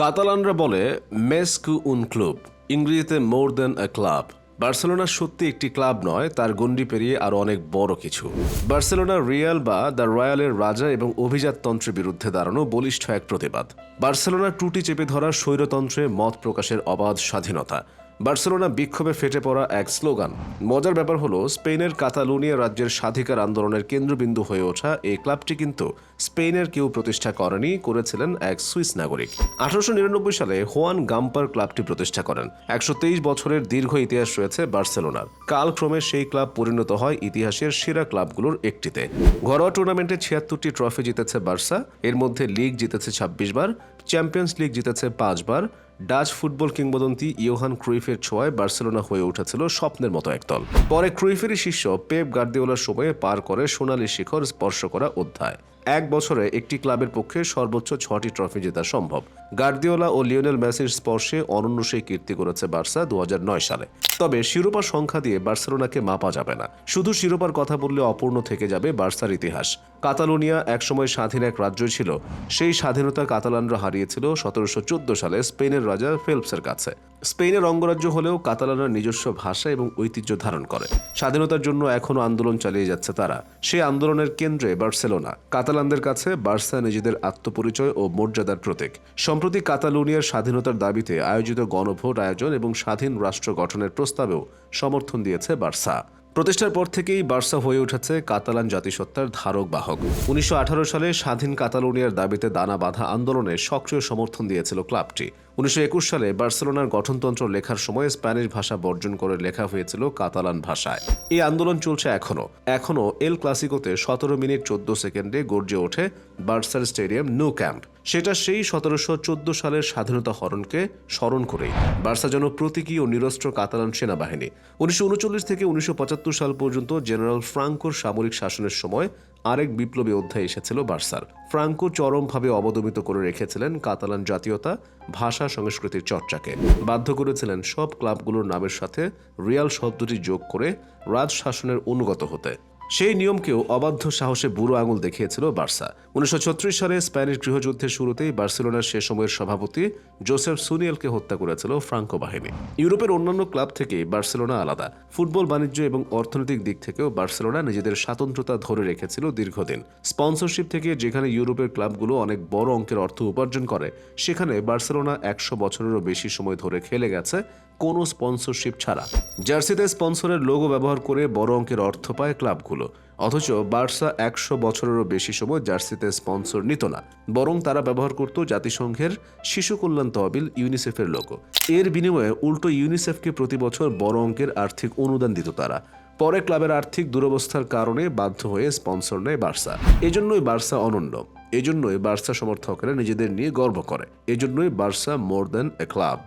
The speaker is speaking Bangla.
কাতালানরা বলে মেস কু উন ক্লুব ইংরেজিতে মোর দেন এ ক্লাব বার্সেলোনা সত্যি একটি ক্লাব নয়, তার গণ্ডি পেরিয়ে আরও অনেক বড় কিছু। বার্সেলোনা, রিয়াল বা দ্য রয়্যালের রাজা এবং অভিজাততন্ত্রের বিরুদ্ধে দাঁড়ানো বলিষ্ঠ এক প্রতিবাদ। বার্সেলোনা টুটি চেপে ধরা স্বৈরতন্ত্রে মত প্রকাশের অবাধ স্বাধীনতা। বার্সেলোনা বিক্ষোভে ফেটে পড়া এক স্লোগান। মজার ব্যাপার হলো, স্পেনের কাতালুনিয়া রাজ্যের স্বাধিকার আন্দোলনের কেন্দ্রবিন্দু হয়ে ওঠা এই ক্লাবটি কিন্তু স্পেনের কেউ প্রতিষ্ঠা করেনি, করেছিলেন এক সুইস নাগরিক। আঠারোশো নিরানব্বই সালে হোয়ান গাম্পার ক্লাবটি প্রতিষ্ঠা করেন। একশো তেইশ বছরের দীর্ঘ ইতিহাস রয়েছে বার্সেলোনার। কালক্রমে সেই ক্লাব পরিণত হয় ইতিহাসের সেরা ক্লাবগুলোর একটিতে। ঘরোয়া টুর্নামেন্টে ছিয়াত্তরটি ট্রফি জিতেছে বার্সা, এর মধ্যে লিগ জিতেছে ছাব্বিশ বার, চ্যাম্পিয়ন্স লিগ জিতেছে পাঁচবার ডাচ ফুটবল কিংবদন্তি ইয়োহান ক্রুইফের ছোঁয়ায় বার্সেলোনা হয়ে উঠেছিল স্বপ্নের মতো একদল পরে ক্রুইফেরই শিষ্য পেপ গার্দিওলার সময়ে পার করে সোনালি শিখর স্পর্শ করা অধ্যায়। এক বছরে একটি ক্লাবের পক্ষে সর্বোচ্চ ছটি ট্রফি জেতা সম্ভব। গার্দিওলা ও লিওনেল মেসির স্পর্শে অনন্য সেই কীর্তি করেছে বার্সা দু সালে। তবে শিরোপার সংখ্যা দিয়ে বার্সেলোনাকে মাপা যাবে না। শুধু শিরোপার কথা বললে অপূর্ণ থেকে যাবে বার্সার ইতিহাস। কাতালোনিয়া একসময় স্বাধীন এক রাজ্য ছিল। সেই স্বাধীনতা কাতালানরা হারিয়েছিল সতেরোশো চোদ্দ সালে স্পেনের রাজা ফেলপসের কাছে। স্পেনের অঙ্গরাজ্য হলেও কাতালানরা নিজস্ব ভাষা এবং ঐতিহ্য ধারণ করে। স্বাধীনতার জন্য এখনও আন্দোলন চালিয়ে যাচ্ছে তারা। সেই আন্দোলনের কেন্দ্রে বার্সেলোনা। কাতালানদের কাছে বার্সা নিজেদের আত্মপরিচয় ও মর্যাদার প্রতীক। সম্প্রতি কাতালুনিয়ার স্বাধীনতার দাবিতে আয়োজিত গণভোট আয়োজন এবং স্বাধীন রাষ্ট্র গঠনের প্রস্তাবেও সমর্থন দিয়েছে বার্সা। প্রতিষ্ঠার পর থেকেই বার্সা হয়ে উঠেছে কাতালান জাতিসত্তার ধারক বাহক। উনিশশো আঠারো সালে স্বাধীন কাতালোনিয়ার দাবিতে দানা বাঁধা আন্দোলনে সক্রিয় সমর্থন দিয়েছিল ক্লাবটি। উনিশশো সালে বার্সেলোনার গঠনতন্ত্র লেখার সময় স্প্যানিশ ভাষা বর্জন করে লেখা হয়েছিল কাতালান ভাষায়। এই আন্দোলন চলছে এখনও। এখনও এল ক্লাসিকোতে সতেরো মিনিট চোদ্দ সেকেন্ডে গর্জে ওঠে বার্সার স্টেডিয়াম নো ক্যাম্প। সেটা সেই সতেরোশো চোদ্দ সালের স্বাধীনতা হরণকে স্মরণ করেই। বার্সা যেন প্রতীকী ও নিরস্ত্র কাতালান সেনাবাহিনী। উনিশশো উনচল্লিশ থেকে উনিশশো পঁচাত্তর সাল পর্যন্ত জেনারেল ফ্রাঙ্কোর সামরিক শাসনের সময় আরেক বিপ্লবী অধ্যায় এসেছিল বার্সার। ফ্রাঙ্কো চরমভাবে অবদমিত করে রেখেছিলেন কাতালান জাতীয়তা, ভাষা, সংস্কৃতির চর্চাকে। বাধ্য করেছিলেন সব ক্লাবগুলোর নামের সাথে রিয়াল শব্দটি যোগ করে রাজশাসনের অনুগত হতে। সেই নিয়মকেও অবাধ্য সাহসে বুড়ো আঙুল দেখিয়েছিল বার্সা। উনিশশো ছত্রিশ সালে স্প্যানিশ গৃহযুদ্ধের শুরুতেই বার্সেলোনার সে সময়ের সভাপতি জোসেফ সুনিয়েলকে হত্যা করেছিল ফ্রাঙ্কো বাহিনী। ইউরোপের অন্যান্য ক্লাব থেকে বার্সেলোনা আলাদা। ফুটবল, বাণিজ্য এবং অর্থনৈতিক দিক থেকেও বার্সেলোনা নিজেদের স্বাতন্ত্রতা ধরে রেখেছিল দীর্ঘদিন। স্পন্সরশিপ থেকে যেখানে ইউরোপের ক্লাবগুলো অনেক বড় অঙ্কের অর্থ উপার্জন করে, সেখানে বার্সেলোনা একশো বছরেরও বেশি সময় ধরে খেলে গেছে কোনো স্পন্সরশিপ ছাড়া। জার্সিতে স্পন্সরের লোগো ব্যবহার করে বড় অঙ্কের অর্থ পায় ক্লাবগুলো। অথচ বার্সা একশো বছরেরও বেশি সময় জার্সিতে স্পন্সর নিত না। বরং তারা ব্যবহার করত জাতিসংঘের শিশু কল্যাণ তহবিল ইউনিসেফের লোগো। এর বিনিময়ে উল্টো ইউনিসেফকে প্রতি বছর বড় অঙ্কের আর্থিক অনুদান দিত তারা। পরে ক্লাবের আর্থিক দুরবস্থার কারণে বাধ্য হয়ে স্পন্সর নেয় বার্সা। এজন্যই বার্সা অনন্য। এজন্যই বার্সা সমর্থকেরা নিজেদের নিয়ে গর্ব করে। এজন্যই Barca more than a club.